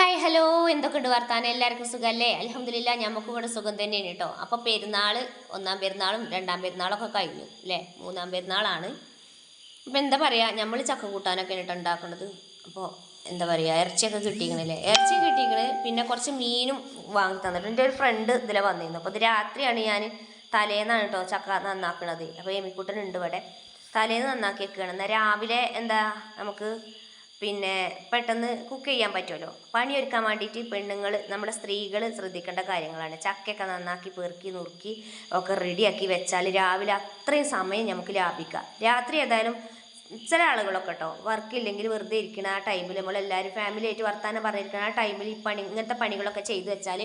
Hi hello എന്തൊക്കെയുണ്ട് വർത്താനം? എല്ലാവർക്കും സുഖമല്ലേ അലഹമില്ല ഞമ്മക്കും ഇവിടെ സുഖം തന്നെയാണ് കേട്ടോ. അപ്പോൾ പെരുന്നാൾ ഒന്നാം പെരുന്നാളും രണ്ടാം പെരുന്നാളൊക്കെ കഴിഞ്ഞു അല്ലേ? മൂന്നാം പെരുന്നാളാണ്. അപ്പോൾ എന്താ പറയുക നമ്മൾ ചക്ക കൂട്ടാനൊക്കെ കേട്ടോ ഉണ്ടാക്കുന്നത് അപ്പോൾ എന്താ പറയുക ഇറച്ചിയൊക്കെ കിട്ടിക്കണല്ലേ? ഇറച്ചി കിട്ടിക്കണ് പിന്നെ കുറച്ച് മീനും വാങ്ങി തന്നിട്ട് എന്റെ ഒരു ഫ്രണ്ട് ഇതിലെ വന്നിരുന്നു. അപ്പോൾ ഇത് രാത്രിയാണ് ഞാൻ തലേന്നാണ് കേട്ടോ ചക്ക നന്നാക്കണത്. അപ്പോൾ എമിക്കുട്ടനുണ്ട് ഇവിടെ. തലേന്ന് നന്നാക്കി വെക്കുകയാണ് എന്നാൽ രാവിലെ എന്താ നമുക്ക് പിന്നെ പെട്ടെന്ന് കുക്ക് ചെയ്യാൻ പറ്റുമല്ലോ. പണിയൊരുക്കാൻ വേണ്ടിയിട്ട് പെണ്ണുങ്ങൾ നമ്മുടെ സ്ത്രീകൾ ശ്രദ്ധിക്കേണ്ട കാര്യങ്ങളാണ്. ചക്കയൊക്കെ നന്നാക്കി പെറുക്കി നുറുക്കി ഒക്കെ റെഡിയാക്കി വെച്ചാൽ രാവിലെ അത്രയും സമയം നമുക്ക് ലാഭിക്കാം. രാത്രി ഏതായാലും ചില ആളുകളൊക്കെ കേട്ടോ വർക്ക് ഇല്ലെങ്കിൽ വെറുതെ ഇരിക്കണ ആ ടൈമിൽ നമ്മളെല്ലാവരും ഫാമിലി ആയിട്ട് വർത്താനം പറഞ്ഞിരിക്കണം ആ ടൈമിൽ ഈ പണി ഇങ്ങനത്തെ പണികളൊക്കെ ചെയ്തു വെച്ചാൽ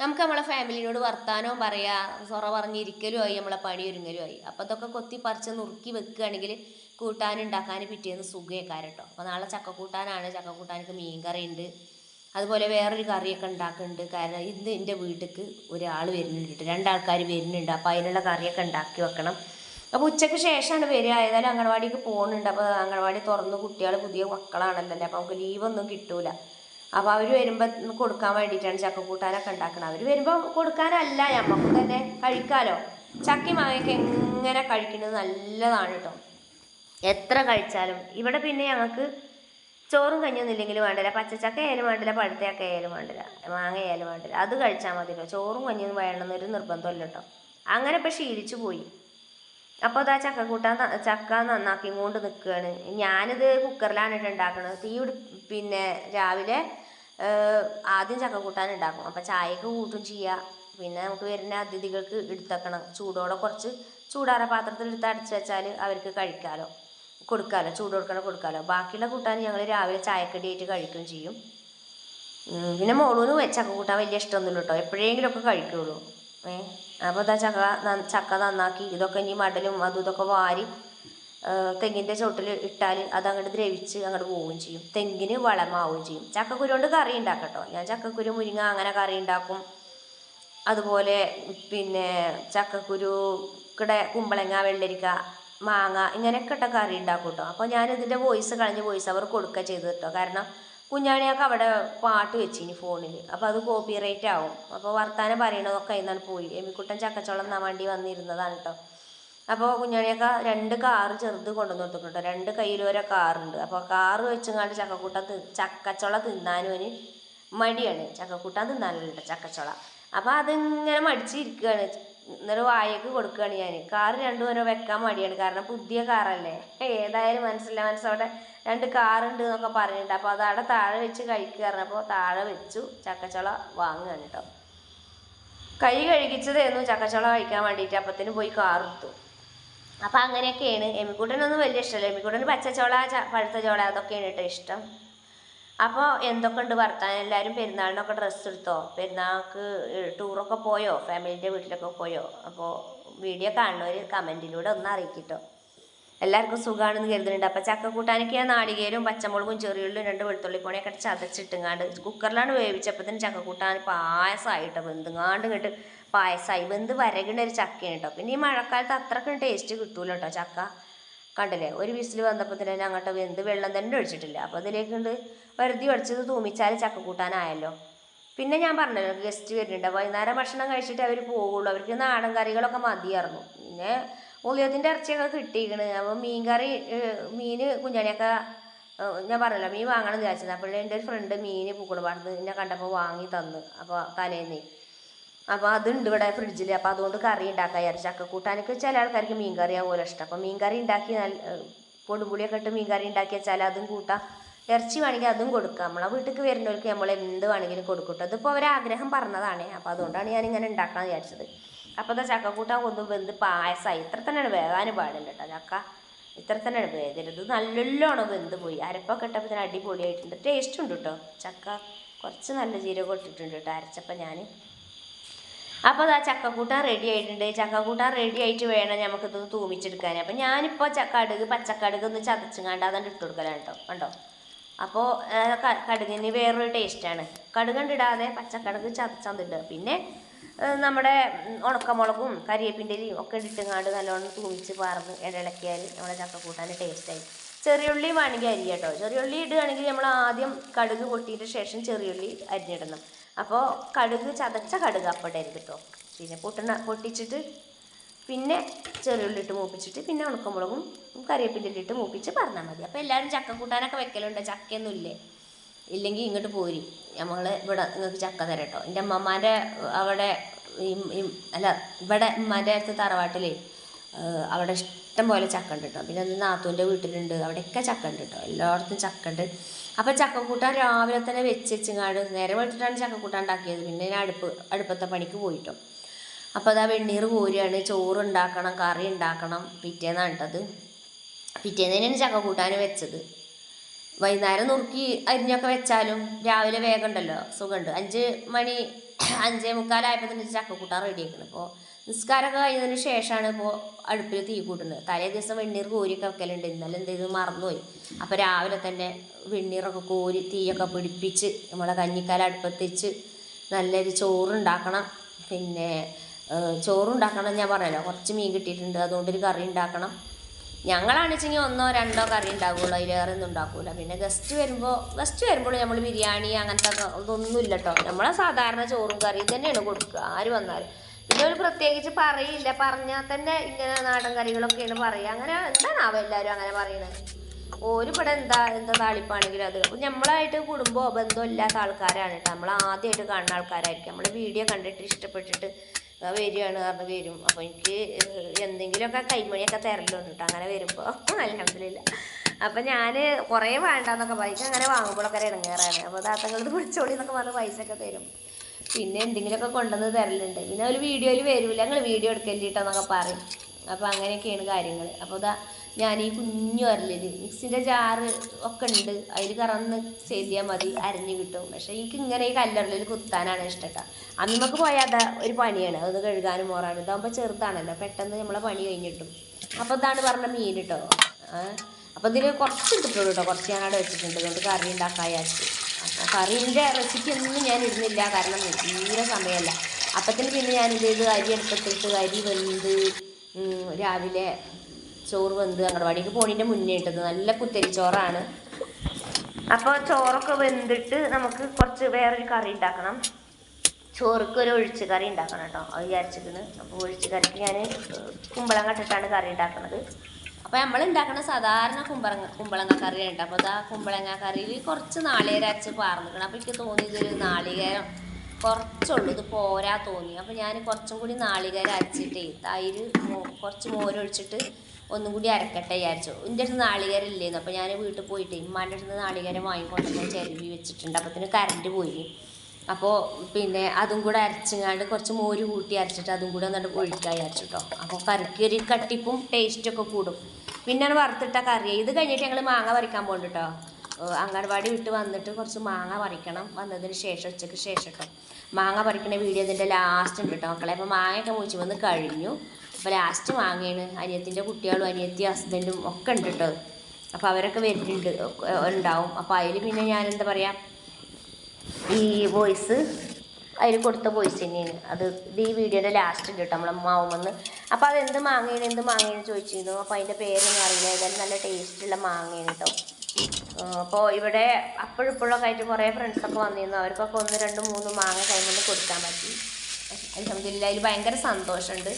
നമുക്ക് നമ്മളെ ഫാമിലിനോട് വർത്താനവും പറയാം സൊറ പറഞ്ഞിരിക്കലും ആയി നമ്മളെ പണി ഒരുങ്ങലും ആയി. അപ്പോൾ അതൊക്കെ കൊത്തി പറിച്ച് നുറുക്കി വെക്കുകയാണെങ്കിൽ കൂട്ടാനുണ്ടാക്കാൻ പിറ്റേന്ന് സുഖേക്കാരം കേട്ടോ അപ്പോൾ നാളെ ചക്ക കൂട്ടാനാണ് ചക്ക കൂട്ടാനൊക്കെ മീൻ കറി ഉണ്ട് അതുപോലെ വേറൊരു കറിയൊക്കെ ഉണ്ടാക്കുന്നുണ്ട്. കാരണം ഇന്ന് എന്റെ വീട്ടിലേക്ക് ഒരാൾ വരുന്നുണ്ട് രണ്ടാൾക്കാർ വരുന്നുണ്ട്. അപ്പോൾ അതിനുള്ള കറിയൊക്കെ ഉണ്ടാക്കി വെക്കണം. അപ്പോൾ ഉച്ചയ്ക്ക് ശേഷമാണ് വരിക. ഏതായാലും അംഗൻവാടിക്ക് പോകുന്നുണ്ട് അപ്പോൾ അംഗൻവാടി തുറന്ന് കുട്ടികൾ പുതിയ മക്കളാണല്ലോ അപ്പോൾ നമുക്ക് ലീവൊന്നും കിട്ടൂല. അപ്പോൾ അവർ വരുമ്പോൾ കൊടുക്കാൻ വേണ്ടിയിട്ടാണ് ചക്ക കൂട്ടാനൊക്കെ ഉണ്ടാക്കുന്നത് അവർ വരുമ്പോൾ കൊടുക്കാനല്ല. നമുക്ക് തന്നെ കഴിക്കാമല്ലോ ചക്കി മാങ്ങയൊക്കെ എങ്ങനെ കഴിക്കുന്നത് നല്ലതാണ് കേട്ടോ. എത്ര കഴിച്ചാലും. ഇവിടെ പിന്നെ ഞങ്ങൾക്ക് ചോറും കഞ്ഞൊന്നും ഇല്ലെങ്കിലും വേണ്ടില്ല. പച്ചച്ചക്ക ആയാലും വേണ്ടില്ല പഴുത്തയൊക്കെ ആയാലും വേണ്ടില്ല മാങ്ങ ആയാലും വേണ്ടില്ല. അത് കഴിച്ചാൽ മതിയല്ലോ ചോറും കഞ്ഞൊന്നും വേണമെന്നൊരു നിർബന്ധമല്ല കേട്ടോ. അങ്ങനെ ഇപ്പം ശീലിച്ചു പോയി. അപ്പോൾ അതാ ചക്ക കൂട്ടാൻ ചക്ക നന്നാക്കി കൊണ്ട് നിൽക്കുകയാണ്. ഞാനിത് കുക്കറിലാണ് ഇട്ട് ഉണ്ടാക്കുന്നത് തീ പിന്നെ രാവിലെ ആദ്യം ചക്ക കൂട്ടാൻ ഉണ്ടാക്കും. അപ്പം ചായക്ക് കൂട്ടും ചെയ്യുക പിന്നെ നമുക്ക് വരുന്ന അതിഥികൾക്ക് എടുത്തേക്കണം. ചൂടോടെ കുറച്ച് ചൂടാറ പാത്രത്തിൽ എടുത്ത് അടച്ച് വെച്ചാൽ അവർക്ക് കഴിക്കാമല്ലോ കൊടുക്കാമല്ലോ ചൂട് കൊടുക്കണം കൊടുക്കാമല്ലോ ബാക്കിയുള്ള കൂട്ടാൻ ഞങ്ങൾ രാവിലെ ചായക്കടിയായിട്ട് കഴിക്കുകയും ചെയ്യും. പിന്നെ മോളൂന്ന് ചക്ക കൂട്ടാൻ വലിയ ഇഷ്ടമൊന്നുമില്ല കേട്ടോ എപ്പോഴെങ്കിലുമൊക്കെ കഴിക്കുള്ളൂ. ഏ അപ്പോൾ ഇതാ ചക്ക ചക്ക നന്നാക്കി ഇതൊക്കെ ഇനി മടലും അതും ഇതൊക്കെ വാരി തെങ്ങിന്റെ ചോട്ടിൽ ഇട്ടാൽ അത് അങ്ങോട്ട് ദ്രവിച്ച് അങ്ങോട്ട് പോവുകയും ചെയ്യും. തെങ്ങിന് വളമാവുകയും ചെയ്യും. ചക്കക്കുരു കൊണ്ട് കറി ഉണ്ടാക്കട്ടോ ഞാൻ ചക്കക്കുരു മുരിങ്ങ അങ്ങനെ കറി ഉണ്ടാക്കും. അതുപോലെ പിന്നെ ചക്കക്കുരു കുമ്പളങ്ങ വെള്ളരിക്ക മാങ്ങ ഇങ്ങനെയൊക്കെ ഇട്ട കറി ഉണ്ടാക്കും കേട്ടോ അപ്പോൾ ഞാൻ ഇതിന്റെ വോയിസ് കളഞ്ഞ് വോയിസ് അവർ കൊടുക്കുക ചെയ്ത് കേട്ടോ കാരണം കുഞ്ഞാണിയൊക്കെ അവിടെ പാട്ട് വെച്ചിനി ഫോണിൽ അപ്പോൾ അത് കോപ്പി റേറ്റ് ആവും. അപ്പോൾ വർത്താനം പറയണതൊക്കെ അതിന്നാണ് പോയി. എമിക്കുട്ടൻ ചക്കച്ചോളം എന്നാൻ വണ്ടി വന്നിരുന്നതാണ് കേട്ടോ അപ്പോൾ കുഞ്ഞാണിയൊക്കെ രണ്ട് കാറ് ചെറുത് കൊണ്ടുവന്ന് കൊടുത്തിട്ടുണ്ട് രണ്ട് കയ്യിലോരോ കാറുണ്ട്. അപ്പോൾ കാറ് വെച്ചങ്ങാണ്ട് ചക്കക്കൂട്ട ചക്കച്ചുള തിന്നാനും അവന് മടിയാണ്. ചക്കക്കൂട്ടം തിന്നാനുണ്ട് ചക്കച്ചുള. അപ്പോൾ അതിങ്ങനെ മടിച്ചിരിക്കുകയാണ് എന്നിട്ട് വായക്ക് കൊടുക്കുകയാണ് ഞാൻ. കാറ് രണ്ടും ഓരോ വെക്കാൻ മടിയാണ്. കാരണം പുതിയ കാറല്ലേ. ഏതായാലും മനസ്സില്ല മനസ്സോടെ രണ്ട് കാറുണ്ട് എന്നൊക്കെ പറഞ്ഞിട്ടുണ്ട്. അപ്പോൾ അത് അവിടെ താഴെ വെച്ച് കഴിക്കുക അപ്പോൾ താഴെ വെച്ചു. ചക്കച്ചുള വാങ്ങുകയാണ് കേട്ടോ. കൈ കഴുകിച്ചതായിരുന്നു. ചക്കച്ചോള കഴിക്കാൻ വേണ്ടിയിട്ട് അപ്പത്തിന് പോയി കാറെടുത്തു അപ്പം അങ്ങനെയൊക്കെയാണ്. എമ്മിക്കുട്ടനൊന്നും വലിയ ഇഷ്ടമല്ല. എമ്മിക്കുട്ടന് പച്ചച്ചോള പഴുത്ത ചോള അതൊക്കെയാണ് കേട്ടോ ഇഷ്ടം. അപ്പോൾ എന്തൊക്കെ ഉണ്ട് വർത്താനം? എല്ലാവരും പെരുന്നാളിനൊക്കെ ഡ്രസ്സ് എടുത്തോ? പെരുന്നാൾക്ക് ടൂറൊക്കെ പോയോ? ഫാമിലിന്റെ വീട്ടിലൊക്കെ പോയോ? അപ്പോൾ വീഡിയോ കാണുന്നവർ കമന്റിലൂടെ ഒന്ന് അറിയിക്കിട്ടോ. എല്ലാവർക്കും സുഖമാണെന്ന് കരുതുന്നുണ്ട്. അപ്പൊ ചക്ക കൂട്ടാനൊക്കെ നാളികേരും പച്ചമുളകും ചെറിയുള്ളിയും രണ്ട് വെളുത്തുള്ളി പോണിയൊക്കെ ചതച്ചിട്ടുങ്ങാണ്ട് കുക്കറിലാണ് തന്നെ ചക്ക കൂട്ടാൻ പായസമായിട്ടോ വെന്തുങ്ങാണ്ട് കേട്ട് പായസമായി വെന്ത് വരകണ ഒരു ചക്കയാണ് കേട്ടോ പിന്നെ ഈ മഴക്കാലത്ത് അത്രക്കും ടേസ്റ്റ് കിട്ടൂല കേട്ടോ ചക്ക. കണ്ടില്ലേ? ഒരു വിസിൽ വന്നപ്പോൾ തന്നെ അങ്ങോട്ട് വെന്ത് വെള്ളം തന്നെ ഒഴിച്ചിട്ടില്ല. അപ്പോൾ അതിലേക്ക് ഉണ്ട് വെറുതെ ഒഴിച്ചത് തൂമിച്ചാൽ ചക്ക കൂട്ടാനായല്ലോ. പിന്നെ ഞാൻ പറഞ്ഞല്ലോ ഗസ്റ്റ് വരുന്നുണ്ട്. വൈകുന്നേരം ഭക്ഷണം കഴിച്ചിട്ട് അവർ പോകുള്ളൂ അവർക്ക് നാടൻ കറികളൊക്കെ മതിയായിരുന്നു. പിന്നെ ഉള്ളിയത്തിന്റെ ഇറച്ചിയൊക്കെ കിട്ടിയിരിക്കണ്. അപ്പോൾ മീൻ കറി മീൻ കുഞ്ഞാണിയൊക്കെ ഞാൻ പറഞ്ഞല്ലോ മീൻ വാങ്ങണം എന്ന് വിചാരിച്ചത് അപ്പോൾ എന്റെ ഒരു ഫ്രണ്ട് മീൻ പൂക്കണപാടത്ത് എന്നെ കണ്ടപ്പോൾ വാങ്ങി തന്നു. അപ്പോൾ തലേന്നേ. അപ്പോൾ അതുണ്ട് ഇവിടെ ഫ്രിഡ്ജിൽ അപ്പോൾ അതുകൊണ്ട് കറി ഉണ്ടാക്കാൻ വിചാരിച്ചു. ചക്കക്കൂട്ടാനൊക്കെ ചില ആൾക്കാർക്ക് മീൻ കറി ആവുമല്ലോ ഇഷ്ടം. അപ്പോൾ മീൻ കറി ഉണ്ടാക്കി നല്ല പൊടിപുളിയൊക്കെ ഇട്ട് മീൻ കറി ഉണ്ടാക്കി വെച്ചാൽ അതും കൂട്ടാം. ഇറച്ചി വേണമെങ്കിൽ അതും കൊടുക്കാം. നമ്മളെ വീട്ടിലേക്ക് വരുന്നവർക്ക് നമ്മൾ എന്ത് വേണമെങ്കിലും കൊടുക്കട്ടെ അതിപ്പോൾ അവർ ആഗ്രഹം പറഞ്ഞതാണ്. അപ്പോൾ അതുകൊണ്ടാണ് ഞാൻ ഇങ്ങനെ ഉണ്ടാക്കാൻ വിചാരിച്ചത്. അപ്പോൾ ഇതാ ചക്കക്കൂട്ടാൻ കൊന്നു വെന്ത് പായസമായി ഇത്ര തന്നെയാണ് വേകാനും പാടില്ല കേട്ടോ ചക്ക ഇത്ര തന്നെയാണ് വേദരുത് നല്ലോണം വെന്ത് പോയി. അരപ്പൊക്കെ ഇട്ടപ്പോൾ തന്നെ അടിപൊളിയായിട്ടുണ്ട്. ടേസ്റ്റ് ഉണ്ട് കേട്ടോ ചക്ക കുറച്ച് നല്ല ജീരകം ഇട്ടിട്ടുണ്ട് കേട്ടോ അരച്ചപ്പോൾ ഞാൻ അപ്പോൾ അതാ ചക്കക്കൂട്ടാൻ റെഡി ആയിട്ടുണ്ട്. ചക്കക്കൂട്ടാൻ റെഡി ആയിട്ട് വേണം നമുക്കിത് തൂമിച്ചെടുക്കാൻ അപ്പം ഞാനിപ്പോൾ കടുക് പച്ചക്കടുക് ഒന്ന് ചതച്ചുങ്ങാണ്ട് അതുകൊണ്ട് ഇട്ട് കൊടുക്കലാണ് കേട്ടോ. കണ്ടോ? അപ്പോൾ കടുകിന് വേറൊരു ടേസ്റ്റാണ് കടുക് ഇടാതെ പച്ചക്കടുക് ചതച്ചതിടുക പിന്നെ നമ്മുടെ ഉണക്കമുളകും കരിയേപ്പിന്റെ ഒക്കെ ഒക്കെ ഇട്ടിങ്ങാണ്ട് നല്ലോണം തൂമിച്ച് പാർന്ന് ഇടയിളക്കിയാൽ നമ്മുടെ ചക്കക്കൂട്ടാൻ ടേസ്റ്റായി ചെറിയുള്ളി വേണമെങ്കിൽ അരി കേട്ടോ. ചെറിയുള്ളി ഇടുകയാണെങ്കിൽ നമ്മൾ ആദ്യം കടുക് പൊട്ടിയിട്ട് ശേഷം ചെറിയുള്ളി അരിഞ്ഞിടണം. അപ്പോൾ കടുക് ചതച്ച കടുക് അപ്പം ഇടരുത് കേട്ടോ. പിന്നെ പൊട്ടണ പൊട്ടിച്ചിട്ട് പിന്നെ ചെറിയുള്ളി ഇട്ട് മൂപ്പിച്ചിട്ട് പിന്നെ ഉണക്കമുളകും കറിവേപ്പിന്റെ ഇട്ട് മൂപ്പിച്ച് പറഞ്ഞാൽ മതി. അപ്പോൾ എല്ലാവരും ചക്ക കൂട്ടാനൊക്കെ വെക്കലുണ്ട്? ചക്കയൊന്നും ഇല്ലേ? ഇല്ലെങ്കിൽ ഇങ്ങോട്ട് പോരി. നമ്മൾ ഇവിടെ നിങ്ങൾക്ക് ചക്ക തരാം കേട്ടോ. എന്റെ അമ്മമാരെ അവിടെ അല്ല ഇവിടെ ഉമ്മാന്റെ അടുത്ത് തറവാട്ടിലേ അവിടെ ഇഷ്ടം പോലെ ചക്ക ഉണ്ട് കേട്ടോ പിന്നെ നാത്തൂന്റെ വീട്ടിലുണ്ട്. അവിടെയൊക്കെ ചക്ക ഉണ്ട് കേട്ടോ എല്ലായിടത്തും ചക്ക ഉണ്ട്. അപ്പം ചക്കക്കൂട്ടാൻ രാവിലെ തന്നെ വെച്ച് വെച്ചിങ്ങാട് നേരെ വെച്ചിട്ടാണ് ചക്കക്കൂട്ടാൻ ഉണ്ടാക്കിയത്. പിന്നെ ഞാൻ അടുപ്പ് അടുപ്പത്തെ പണിക്ക് പോയിട്ടോ അപ്പോൾ അതാ വെണ്ണീർ കോരിയാണ് ചോറ് ഉണ്ടാക്കണം കറി ഉണ്ടാക്കണം. പിറ്റേന്നാണ് കേട്ടത് തന്നെയാണ് ചക്കക്കൂട്ടാൻ വെച്ചത്. വൈകുന്നേരം നുറുക്കി അരിഞ്ഞൊക്കെ വെച്ചാലും രാവിലെ വേഗം ഉണ്ടല്ലോ. സുഖമുണ്ട് അഞ്ച് മണി അഞ്ചേ മുക്കാലായപ്പോൾ തന്നെ ചക്കക്കൂട്ടാൻ റെഡി ആക്കണം ഇപ്പോൾ നിസ്കാരമൊക്കെ കഴിഞ്ഞതിന് ശേഷമാണ് ഇപ്പോൾ അടുപ്പിൽ തീ കൂട്ടുന്നത്. തലേ ദിവസം വെണ്ണീർ കോരിയൊക്കെ വെക്കലുണ്ട് ഇന്നലെ എന്ത് ചെയ്തു മറന്നുപോയി. അപ്പോൾ രാവിലെ തന്നെ വെണ്ണീറൊക്കെ കോരി തീയൊക്കെ പിടിപ്പിച്ച് നമ്മളെ കഞ്ഞിക്കാല അടുപ്പത്തിച്ച് നല്ലൊരു ചോറുണ്ടാക്കണം. പിന്നെ ചോറുണ്ടാക്കണം ഞാൻ പറഞ്ഞല്ലോ. കുറച്ച് മീൻ കിട്ടിയിട്ടുണ്ട്. അതുകൊണ്ട് ഒരു കറി ഉണ്ടാക്കണം. ഞങ്ങളാണ് വെച്ചെങ്കിൽ ഒന്നോ രണ്ടോ കറി ഉണ്ടാകുള്ളൂ അതിലേറെ ഒന്നും ഉണ്ടാക്കൂല. പിന്നെ ഗസ്റ്റ് വരുമ്പോൾ ഗസ്റ്റ് വരുമ്പോൾ നമ്മൾ ബിരിയാണി അങ്ങനത്തെ ഇതൊന്നും ഇല്ല കേട്ടോ. നമ്മളെ സാധാരണ ചോറും കറിയും തന്നെയാണ് കൊടുക്കുക. ആര് വന്നാലും. ഒരു പ്രത്യേകിച്ച് പറയില്ല. പറഞ്ഞാൽ തന്നെ ഇങ്ങനെ നാടൻ കറികളൊക്കെയാണ് പറയുക. അങ്ങനെ എന്താണാവോ എല്ലാവരും അങ്ങനെ പറയുന്നത്? ഓരിവിടെ എന്താ എന്താ താളിപ്പാണെങ്കിലും അത്. അപ്പം നമ്മളായിട്ട് കുടുംബമോ ബന്ധമോ ഇല്ലാത്ത ആൾക്കാരാണ് കേട്ടോ. നമ്മൾ ആദ്യമായിട്ട് കാണുന്ന ആൾക്കാരായിരിക്കും. നമ്മൾ വീഡിയോ കണ്ടിട്ട് ഇഷ്ടപ്പെട്ടിട്ട് വരികയാണ് പറഞ്ഞ് വരും. അപ്പോൾ എനിക്ക് എന്തെങ്കിലുമൊക്കെ കൈമണിയൊക്കെ തരലുണ്ട് കേട്ടോ അങ്ങനെ വരുമ്പോൾ അലഹമില്ല അപ്പം ഞാൻ കുറേ വേണ്ടെന്നൊക്കെ പറയും. അങ്ങനെ വാങ്ങുമ്പോഴൊക്കെ ഇടങ്ങേറാണ്. അപ്പോൾ ദാത്തങ്ങളത് വിളിച്ചോളി എന്നൊക്കെ പറഞ്ഞ് പൈസ ഒക്കെ തരും. പിന്നെ എന്തെങ്കിലുമൊക്കെ കൊണ്ടുവന്ന് തരലുണ്ട്. പിന്നെ ഒരു വീഡിയോയിൽ വരില്ല ഞങ്ങൾ വീഡിയോ എടുക്കല്ലിട്ടെന്നൊക്കെ പറയും. അപ്പോൾ അങ്ങനെയൊക്കെയാണ് കാര്യങ്ങൾ അപ്പോൾ ഇതാ ഞാൻ ഈ കുഞ്ഞു അരലിൽ മിക്സിന്റെ ജാറ് ഒക്കെ ഉണ്ട്. അതിൽ കറന്ന് ചെയ്തിയാൽ മതി അരഞ്ഞ് കിട്ടും. പക്ഷേ എനിക്ക് ഇങ്ങനെ ഈ കല്ലറിൽ കുത്താനാണ് ഇഷ്ടം അമ്മയ്ക്ക് പോയാൽ അതാ ഒരു പണിയാണ്. അത് കഴുകാനും മോറാനും. ഇതാകുമ്പോൾ ചെറുതാണല്ലോ. പെട്ടെന്ന് നമ്മളെ പണി കഴിഞ്ഞിട്ടും അപ്പോൾ ഇതാണ് പറഞ്ഞ മീൻ കേട്ടോ അപ്പോൾ ഇതിൽ കുറച്ച് ഇട്ടിട്ടുള്ളൂ കേട്ടോ കുറച്ച് ഞാനവിടെ വെച്ചിട്ടുണ്ട്. അതുകൊണ്ട് കറി ഉണ്ടാക്കാൻ വിചാരിച്ചു. കറീന്റെ റെസിപ്പി ഒന്നും ഞാൻ ഇടുന്നില്ല. കാരണം തീരെ സമയമല്ല. അപ്പത്തിന് പിന്നെ ഞാൻ ചെയ്ത് അരി എടുത്തിട്ട് അരി വെന്ത് രാവിലെ ചോറ് വെന്ത് അംഗൻവാടിക്ക് പോണിന്റെ മുന്നേ ഇട്ടത്. നല്ല കുത്തരി ചോറാണ് അപ്പോൾ ചോറൊക്കെ വെന്തിട്ട് നമുക്ക് കുറച്ച് വേറൊരു കറി ഉണ്ടാക്കണം. ചോറുക്ക് ഒരു ഒഴിച്ച് കറി ഉണ്ടാക്കണം കേട്ടോ. അത് വിചാരിച്ചിരിക്കുന്നു. അപ്പോൾ ഒഴിച്ച് കറിക്ക് ഞാൻ കുമ്പളങ്ങ ഇട്ടിട്ടാണ് കറി ഉണ്ടാക്കുന്നത് അപ്പോൾ നമ്മൾ ഉണ്ടാക്കുന്ന സാധാരണ കുമ്പളങ്ങ കുമ്പളങ്ങ കറിയാണ് കേട്ടോ അപ്പോൾ ഇതാ കുമ്പളങ്ങ കറിയിൽ കുറച്ച് നാളികേരം അരച്ച് പാർന്നിക്കണം. അപ്പോൾ എനിക്ക് തോന്നി ഇതൊരു നാളികേരം കുറച്ചുള്ളൂ. ഇത് പോരാ തോന്നി. അപ്പോൾ ഞാൻ കുറച്ചും കൂടി നാളികേരം അരച്ചിട്ടേ തൈര് കുറച്ച് മോരൊഴിച്ചിട്ട് ഒന്നും കൂടി അരക്കട്ടെ വിചാരിച്ചു. എന്റെ അടുത്ത് നാളികേരം ഇല്ലേന്ന്. അപ്പോൾ ഞാൻ വീട്ടിൽ പോയിട്ട് ഇമ്മാന്റെ അടുത്ത് നാളികേരം വാങ്ങിക്കൊണ്ടുവന്ന് ചെരുവി വെച്ചിട്ടുണ്ട്. അപ്പത്തിന് കറണ്ട് പോയി. അപ്പോൾ പിന്നെ അതും കൂടെ അരച്ചിങ്ങാണ്ട് കുറച്ച് മോര് കൂട്ടി അരച്ചിട്ട് അതും കൂടെ എന്നിട്ട് ഒഴിക്കാൻ വിചാരിച്ചു കേട്ടോ അപ്പോൾ കറിക്ക് ഒരു കട്ടിപ്പും ടേസ്റ്റൊക്കെ കൂടും. പിന്നെ വറുത്തിട്ട കറി. ഇത് കഴിഞ്ഞിട്ട് ഞങ്ങൾ മാങ്ങ പറിക്കാൻ പോകുന്നുണ്ട് കേട്ടോ അംഗൻവാടി വിട്ട് വന്നിട്ട് കുറച്ച് മാങ്ങ പറിക്കണം. വന്നതിന് ശേഷം ഉച്ചയ്ക്ക് ശേഷം കേട്ടോ മാങ്ങ പറിക്കണ വീഡിയോ ഇതിന്റെ ലാസ്റ്റ് ഉണ്ട് കേട്ടോ മക്കളെ. അപ്പോൾ മാങ്ങയൊക്കെ മുഴിച്ച് വന്ന് കഴിഞ്ഞു. അപ്പോൾ ലാസ്റ്റ് മാങ്ങയാണ് അനിയത്തിന്റെ കുട്ടികളും അനിയത്തി ഹസ്ബൻഡും ഒക്കെ ഉണ്ട് കേട്ടോ അപ്പോൾ അവരൊക്കെ വരുന്നുണ്ട് ഉണ്ടാവും. അപ്പോൾ അതിൽ പിന്നെ ഞാൻ എന്താ പറയുക ഈ വോയിസ് അതിൽ കൊടുത്ത വോയിസ് തന്നെയാണ്. അത് ഇത് ഈ വീഡിയോയുടെ ലാസ്റ്റ് ഉണ്ട് കേട്ടോ നമ്മളെ മാവുമെന്ന് അപ്പോൾ അത് എന്ത് മാങ്ങയാണ് എന്ത് മാങ്ങയാണ് ചോദിച്ചിരുന്നു? അപ്പോൾ അതിന്റെ പേരൊന്നും അറിയില്ല. ഏതായാലും നല്ല ടേസ്റ്റുള്ള മാങ്ങയാണ് കേട്ടോ അപ്പോൾ ഇവിടെ അപ്പോഴും ഇപ്പോഴൊക്കെ ആയിട്ട് കുറേ ഫ്രണ്ട്സൊക്കെ വന്നിരുന്നു. അവർക്കൊക്കെ ഒന്ന് രണ്ട് മൂന്ന് മാങ്ങ കൈകൊണ്ട് കൊടുക്കാൻ പറ്റി. അലഹമില്ല അതിൽ ഭയങ്കര സന്തോഷമുണ്ട്.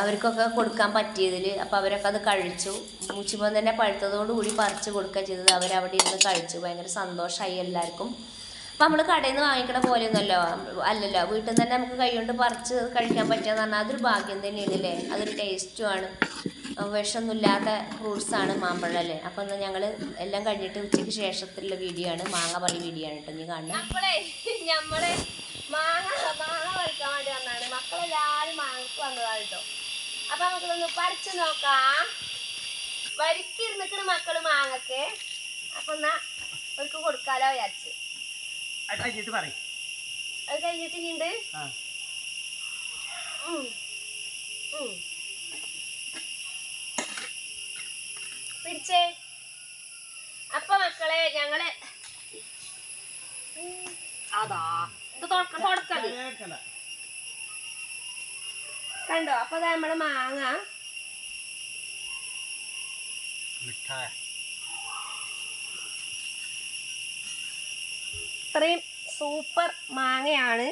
അവർക്കൊക്കെ കൊടുക്കാൻ പറ്റിയതിൽ അപ്പോൾ അവരൊക്കെ അത് കഴിച്ചു. മൂച്ചിപ്പം തന്നെ പഴുത്തതോടുകൂടി പറിച്ച് കൊടുക്കുക ചെയ്തത്. അവരവിടെ ഇരുന്ന് കഴിച്ചു. ഭയങ്കര സന്തോഷമായി എല്ലാവർക്കും. നമ്മൾ കടയിൽ നിന്ന് വാങ്ങിക്കണ പോലെ പോലെയൊന്നുമല്ലോ. അല്ലല്ലോ. വീട്ടിൽ നിന്ന് തന്നെ നമുക്ക് കൈകൊണ്ട് പറിച്ച് കഴിക്കാൻ പറ്റുക പറഞ്ഞാൽ അതൊരു ഭാഗ്യം തന്നെയാണ് അല്ലേ അതൊരു ടേസ്റ്റുമാണ് വിഷമൊന്നുമില്ലാത്ത ഫ്രൂട്ട്സാണ് മാമ്പഴം അല്ലേ? അപ്പം എന്നാൽ ഞങ്ങൾ എല്ലാം കഴിഞ്ഞിട്ട് ഉച്ചയ്ക്ക് ശേഷത്തിലുള്ള വീഡിയോ ആണ്. മാങ്ങ പറി വീഡിയോ ആണ് കേട്ടോ. നീ കാണുന്നത് നമ്മളെ മാങ്ങ മാങ്ങ പറിക്കാൻ വേണ്ടി വന്നാണ്. മക്കളെല്ലാവരും മാങ്ങക്ക് വന്നതാണ് അപ്പം നമുക്കൊന്ന് പറിച്ച് നോക്കാം. വരിക്കിരുന്നിട്ട് മക്കൾ മാങ്ങക്ക്. അപ്പം എന്നാ അവർക്ക് കൊടുക്കാലോ വിചാരിച്ച്. അത് കഴിഞ്ഞിട്ട് പറയും. അത് കഴിഞ്ഞിട്ട് ഇനിയുണ്ട്. പിടിച്ചേ. അപ്പൊ മക്കളെ ഞങ്ങൾ. അതാ. ഇത് തുടക്ക തുടക്കത് കണ്ടോ? അപ്പൊ നമ്മൾ നമ്മളെ മാങ്ങ. മിഠായി. അത്രയും സൂപ്പർ മാങ്ങയാണ്.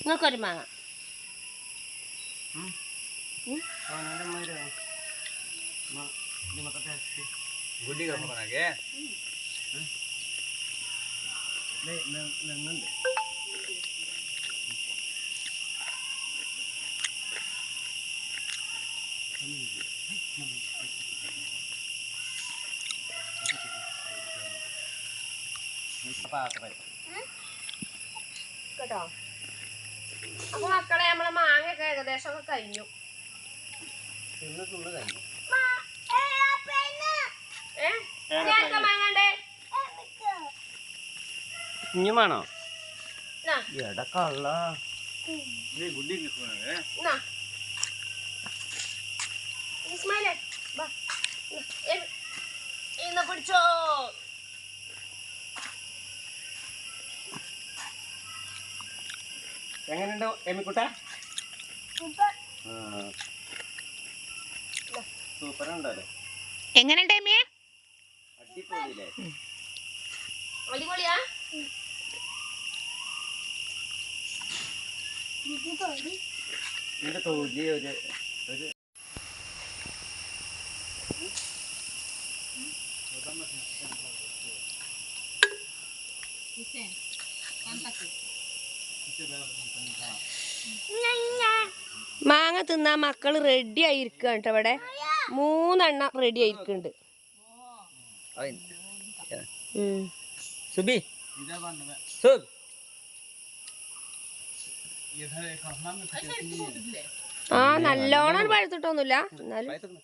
നിങ്ങൾക്കൊരു മാങ്ങ. ಗುಡ್ಡಿಗೆ ಹೋಗೋಣಾಗೆ ഞങ്ങളുണ്ട് കേട്ടോ? അപ്പൊ മക്കളെ നമ്മളെ മാങ്ങയൊക്കെ ഏകദേശം ഒക്കെ കഴിഞ്ഞു. തിന്ന് തിന്ന് കഴിഞ്ഞു. ഏ മാങ്ങണ്ടേ ഇഞ്ഞും വേണോ പിടിച്ചോ. എങ്ങനെയുണ്ട് എമ്മിക്കുട്ട സൂപ്പർ. ഉണ്ടല്ലോ എങ്ങനെയുണ്ട് എമ്മിയെ? അടിപൊളിയാ? ഇതിന്റെ തൊലി ഒരു ഒരു മാങ്ങ തിന്നാ മക്കൾ റെഡി ആയിരിക്കുക കേട്ടോ ഇവിടെ. മൂന്നെണ്ണം റെഡി ആയിരിക്കുന്നുണ്ട്. സുബി. इधर बनना സുബ് इधर एक हमाम में कुछ नहीं है ആ നല്ലോണം പഴുത്തിട്ടൊന്നുമില്ല എന്നാലും പഴുത്തുന്നു.